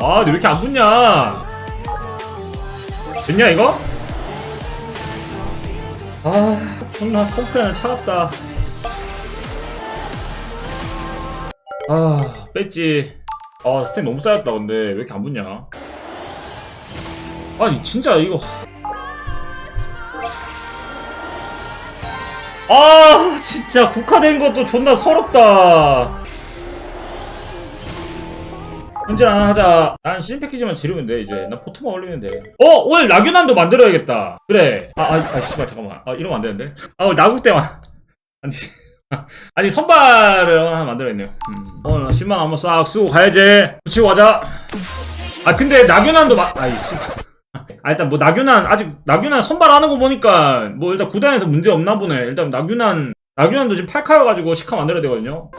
아, 근데 왜 이렇게 안 붙냐? 됐냐, 이거? 아, 존나 컴프레는 차갑다. 아, 뺐지. 아, 스택 너무 쌓였다, 근데. 왜 이렇게 안 붙냐? 아니, 진짜 이거. 아, 진짜 국화된 것도 존나 서럽다. 현질 하나 하자. 난 시즌 패키지만 지르면 돼, 이제. 나 포트만 올리면 돼. 어! 오늘 나균난도 만들어야겠다. 그래. 아, 아, 아, 씨발, 잠깐만. 아, 이러면 안 되는데. 아, 오늘 나국 때만. 아니. 아니, 선발을 하나 만들어야겠네요. 음. 오늘 10만 한번 싹 쓰고 가야지. 붙이고 가자. 아, 근데 나균난도 마, 아이, 씨. 아, 일단 뭐 나균난, 아직 나균난 선발하는 거 보니까 뭐 일단 구단에서 문제 없나 보네. 일단 나균난, 나균난도 지금 8카여가지고 10카 만들어야 되거든요.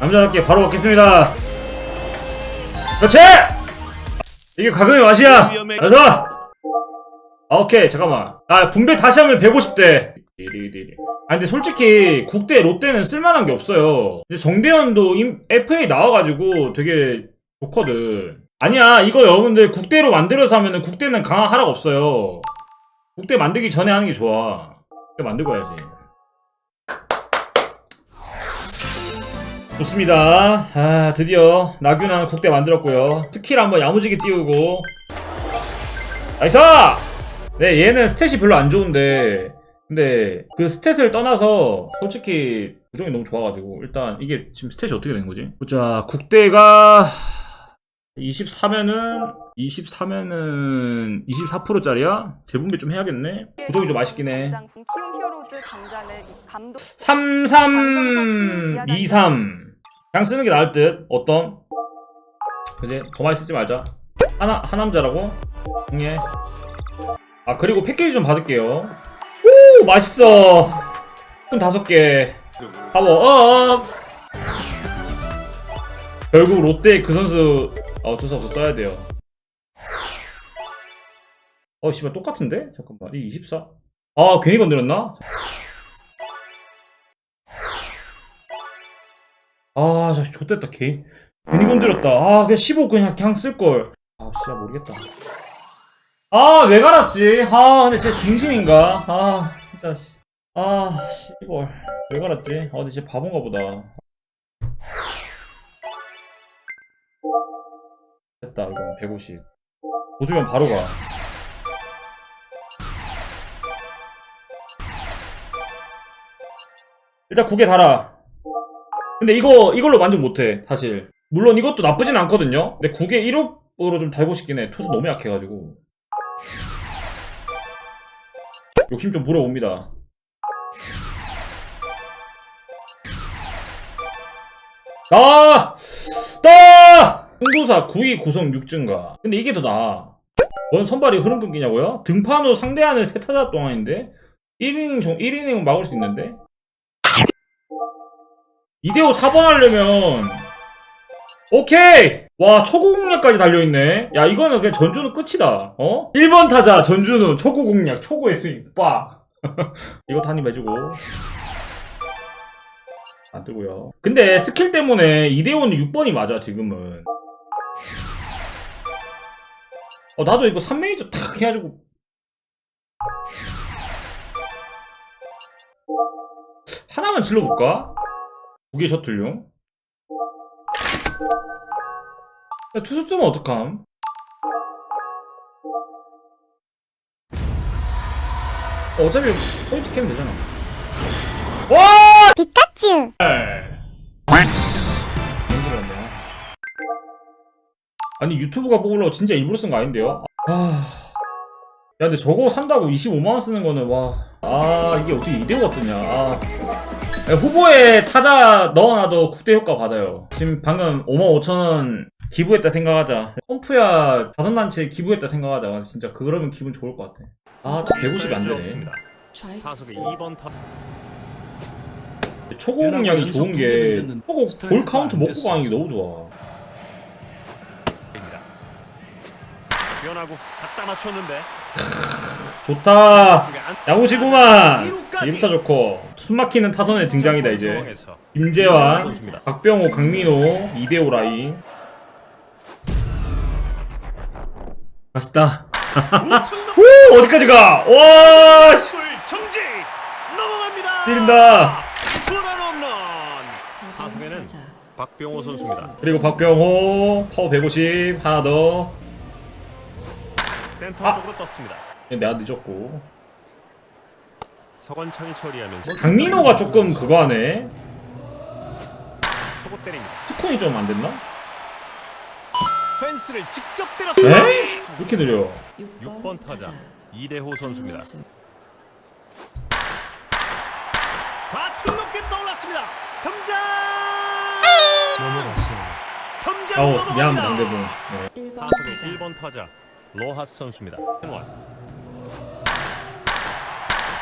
남자답게 바로 먹겠습니다. 그렇지! 이게 가금의 맛이야! 가자! 아, 오케이, 잠깐만. 아, 분배 다시 하면 150대. 근데 솔직히, 국대 롯데는 쓸만한 게 없어요. 근데 정대현도 임- FA 나와가지고 되게 좋거든. 아니야, 이거 여러분들 국대로 만들어서 하면은 국대는 강화 하락 없어요. 국대 만들기 전에 하는 게 좋아. 국대 만들고 해야지. 좋습니다. 아, 드디어 나균한 국대 만들었고요. 스킬 한번 야무지게 띄우고. 나이스! 네, 얘는 스탯이 별로 안 좋은데, 근데 그 스탯을 떠나서 솔직히 부정이 너무 좋아가지고 일단 이게 지금 스탯이 어떻게 된 거지? 자, 국대가 24면은 24면은 24%짜리야? 재분배 좀 해야겠네. 부정이 좀 아쉽긴 해. 장 키움 히어로즈 강단을 이 감독 3323 그냥 쓰는 게 나을 듯 어떤 그지 더 많이 쓰지 말자 하나 하남자라고 응애 아 그리고 패키지 좀 받을게요 오 맛있어 총 다섯 개 파워 업 결국 롯데 그 선수 아, 어쩔 수 없어 써야 돼요 어 씨발 똑같은데 잠깐만 이 24? 아 괜히 건드렸나? 아, 저 X됐다, 개. 괜히 건드렸다. 아, 그냥 15 그냥, 그냥 쓸걸. 아, 진짜 모르겠다. 아, 왜 갈았지? 아, 근데 진짜 등신인가? 아, 진짜, 씨. 아, 씨발. 왜 갈았지? 아, 진짜 바본가 보다. 됐다, 이거 150. 보수면 바로 가. 일단 국에 달아. 근데 이거 이걸로 만족 못해 사실 물론 이것도 나쁘진 않거든요 근데 국에 1억으로 좀 달고 싶긴 해 투수 너무 약해가지고 욕심 좀 부려옵니다 아! 따! 승부사 9위 구성 6증가 근데 이게 더 나아 뭔 선발이 흐름 끊기냐고요? 등판 후 상대하는 세 타자 동안인데 1이닝 정 1이닝은 막을 수 있는데 2대5 4번 하려면 오케이! 와 초고공략까지 달려있네. 야 이거는 그냥 전주는 끝이다. 어? 1번 타자 전주는 초고공략 초고의 스윙. 빡. 이거 한입 해주고. 안 뜨고요. 근데 스킬 때문에 2대5는 6번이 맞아 지금은. 어 나도 이거 3메이저 탁 해가지고. 하나만 질러볼까? 무게 셔틀용? 야, 투수 쓰면 어떡함? 어, 어차피 포인트 캐면 되잖아. 와! 피카츄 힘들었네. 아니 유튜브가 뽑으려고 진짜 일부러 쓴 거 아닌데요? 아... 야 근데 저거 산다고 25만원 쓰는 거는 와... 아 이게 어떻게 이대호가 뜨냐 아... 야, 후보에 타자 넣어놔도 국대 효과 받아요. 지금 방금 5만 5천 원 기부했다 생각하자. 펌프야 다섯 단체 기부했다 생각하자. 진짜 그러면 기분 좋을 것 같아. 아, 150이 안 되네. 타석의 2번 타 초고 공략이 좋은 게 초고 볼 카운트 먹고 가는 게 너무 좋아. 변하고 갖다 맞췄는데 좋다 이루까지. 이부터 좋고 숨막히는 타선의 등장이다 이제 김재환 박병호 강민호 이대호 라인 맛있다 오 어디까지 가? 와 씨. 골 정지 넘어갑니다. 때린다. 투런 홈런. 타석에는 박병호 선수입니다. 그리고 박병호 파워 150 하나 더 센터 아. 쪽으로 떴습니다. 내가 늦었고 서건창이 처리하면서 강민호가 조금 그거 하네 초고 때립니다. 투콘이 좀 안 됐나? 펜스를 직접 때렸습니다. 에? 왜 이렇게 느려 6번 타자 이대호 선수입니다. 좌측 높게 떠올랐습니다. 덤장 넘어갔어요. 덤장 아우 넘어갑니다. 상대분 네. 타석의 1번 타자 로하스 선수입니다. henry.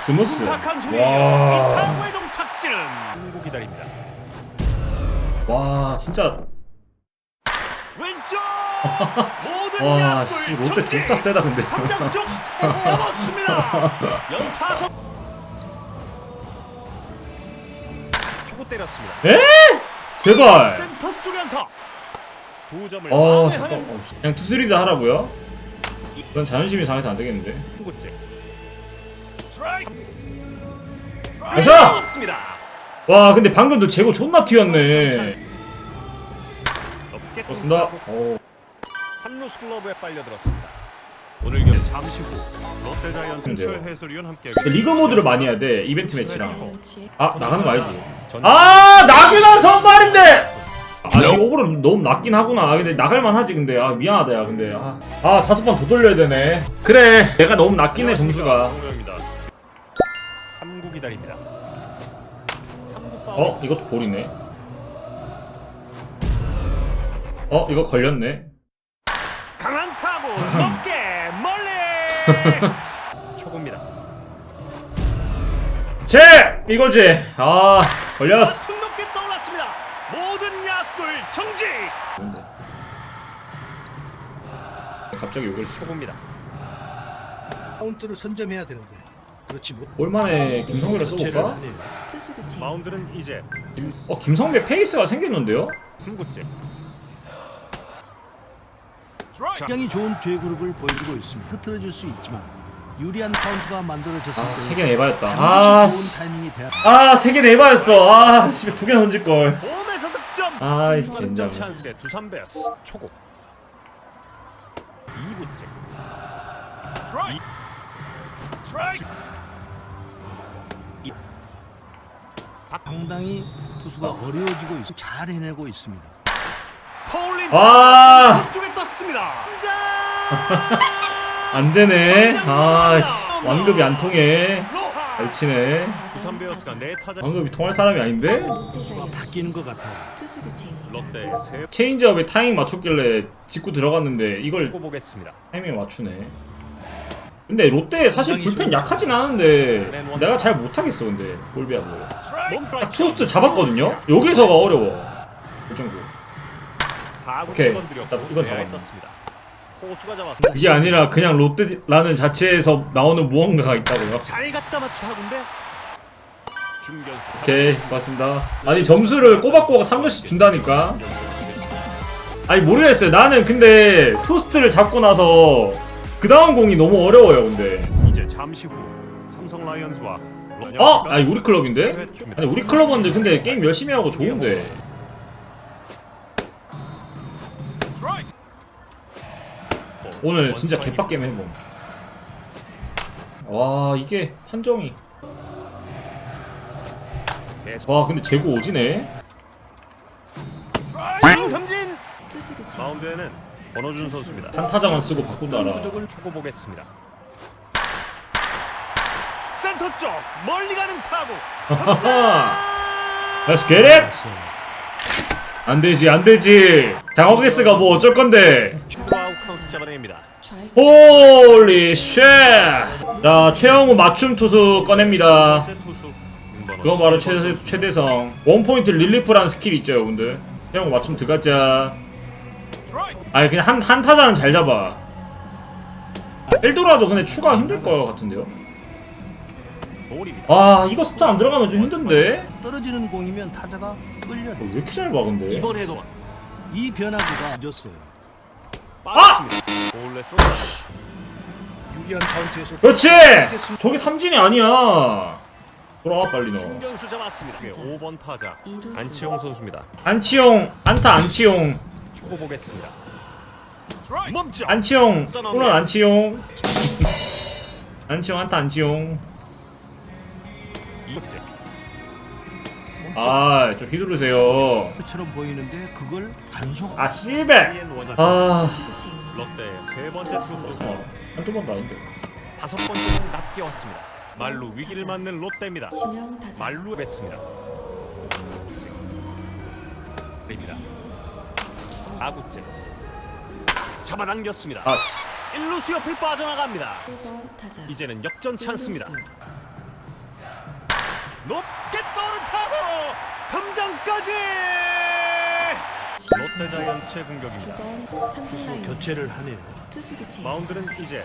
스무스 탁한 소리에서 와, 이타구의 동착지는 한국 기다립니다. 와 진짜 와 씨 롯데! 둘다 세다 근데 쪽 넘었습니다. 연타석 초구 때렸습니다. 에? 제발 센터 쪽에 안타. 두 점을 어 만회하는 잠깐 어, 씨. 그냥 투스리드 하라고요? 이건 자존심이 상해서 안 되겠는데 구째. 가자! 들어갔습니다. 와 근데 방금도 재고 존나 튀었네 높게 좋습니다 어. 3루스 글러브에 빨려들었습니다. 오늘 경기 잠시 후 롯데자이언츠 근데요. 최 해설위원 함께 근데 리그 모드를 많이 해야 돼 이벤트 매치랑 아 나가는 거 알지? 전... 아 나균한 선발인데 아니 오버를 너무 낮긴 하구나 아, 근데 나갈만 하지 근데 아 미안하다 야 근데 아, 아 다섯 번 더 돌려야 되네 그래 내가 너무 낮긴 해 점수가 정우영입니다. 3구 기다립니다. 3구 파울. 어 이것도 볼이네 어 이거 걸렸네 높게 멀리. 초구입니다. 제 이거지 아 걸렸어 좌측 높게 떠올랐습니다. 모든 야수들 정지. 뭔데? 갑자기 여기를 쳐 초구입니다. 카운트를 선점해야 되는데 그렇지 못. 올만에 김성배를 써볼까? 마운드는 이제 어 김성배 페이스가 생겼는데요? 3구째. 굉장히 좋은 죄 그룹을 보여주고 있습니다. 흐트러질 수 있지만 유리한 카운트가 만들어졌을 때 아세 개 내봐였다 반드시 좋은 타이밍이 돼야 아아세 개 내봐였어 아 씨발 두개 던질 걸 홈에서 득점. 아이, 득점 젠장. 찬스에 두산 베어스 초구. 2구째. 상당히 투수가 어려워지고 있어 잘 해내고 있습니다. 폴린. 쪽에 떴습니다. 자. 안 되네. 아 씨, 완급이 안 통해. 로하. 잘 치네. 두산 베어스가 네 타자. 완급이 통할 사람이 아닌데? 투수가 바뀌는 것 같아요. 롯데 세 체인지업에 타이밍 맞췄길래 직구 들어갔는데 이걸 보겠습니다. 타이밍 맞추네. 근데 롯데 사실 불펜 약하진 않은데 내가 잘 못하겠어 근데 골비하고. 딱 투스트 잡았거든요? 여기서가 어려워. 그 정도. 4구 오케이. 이건 잡았네. 호수가 잡았습니다. 이게 아니라 그냥 롯데라는 자체에서 나오는 무언가가 있다고요 잘 갖다 중견수 오케이 고맙습니다 아니 점수를 꼬박꼬박 3점씩 준다니까 아니 모르겠어요 나는 근데 투스트를 잡고 나서 그 다음 공이 너무 어려워요 근데 이제 잠시 후 삼성 라이언즈와 어? 아니 우리 클럽인데? 아니 우리 클럽원들 근데 게임 열심히 하고 좋은데 오늘 진짜 개빡게임 해봄 와 이게 판정이. 와 근데 재고 오지네. 삼진! 마운드에는 권호준 선수입니다. 한타자만 쓰고 바꾼다라 부족을 초고 보겠습니다. 센터 쪽 멀리 가는 타구. Let's get it! 안 되지 안 되지. 장어게스가 뭐 어쩔 건데 잡아냅니다. 홀리 쉣 자 최영우 맞춤 투수 꺼냅니다 그거 바로 씨. 최, 최대성 원포인트 릴리프라는 스킬이 있죠 여러분들 최영우 맞춤 들어가자 아니 그냥 한, 한 타자는 잘 잡아 엘도라도 근데 추가 힘들 거 같은데요? 아 이거 스타 안 들어가면 좀 힘든데? 떨어지는 공이면 타자가 끌려. 어, 왜 이렇게 잘 봐 근데? 이번에도 이 변화구가 늦었어요. 빠 유리한 카운트에서 그렇지! 저게 삼진이 아니야 돌아와 빨리 너 중견수 잡았습니다. 5번 타자 안치홍 선수입니다. 안치용 안타 안치용 축구 보겠습니다. 멈춰. 안치용 홈런 안치용 안치용 안타 안치용 이제 아 좀 휘두르세요 처럼 보이는데 그걸 안 속. 아 씨발. 아 롯데의 세 번째 투수 잠깐만 한두 번도 아닌데 다섯 번째는 낮게 왔습니다. 말루 위기를 맞는 롯데입니다. 지명 타자 말루 뺐습니다. 입니다. 아구째 잡아당겼습니다. 아 1루수 옆을 빠져나갑니다. 1번 타자 이제는 역전 찬스입니다. 이루수, 높게 떠오른 타고 등장까지 롯데 자이언츠의 공격입니다. 9번 삼진 라인 교체를 하네요. 투수 교체. 마운드는 이제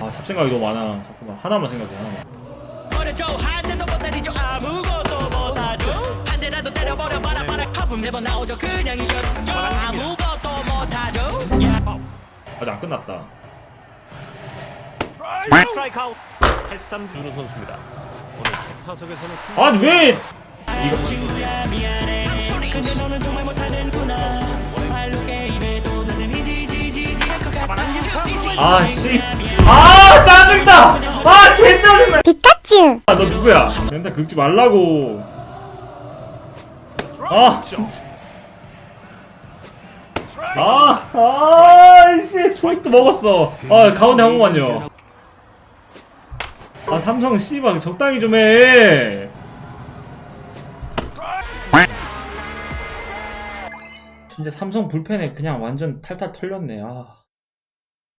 아, 잡생각이 너무 많아. 잠깐만 하나만 생각해 하나만. 버려줘. 한 대도 못 때리죠. 아무것도 못 하죠. 한 대라도 때려버려. 봐라 봐라. 하품 네번 나오죠. 그냥 이겼죠. 아무것도 못 하죠. 야. 아직 안 끝났다. 스트라이크. 아웃. 패삼진. 루 선수입니다. 오늘 첫 타석에서는 삼진. 아니 왜? 친구야 미안해 근데 너는 정말 못하는구나. 발로 게임에도 너는 이지지지지 할것 같아. 아 씨. 아. 짜증나. 아 개 짜증나. 피카츄. 아 너 누구야? 맨날 긁지 말라고. 아 진짜. 아 아이씨. 토스트 먹었어. 아 가운데 한 번만요. 아 삼성 씨발 적당히 좀 해 진짜 삼성 불펜에 그냥 완전 탈탈 털렸네. 아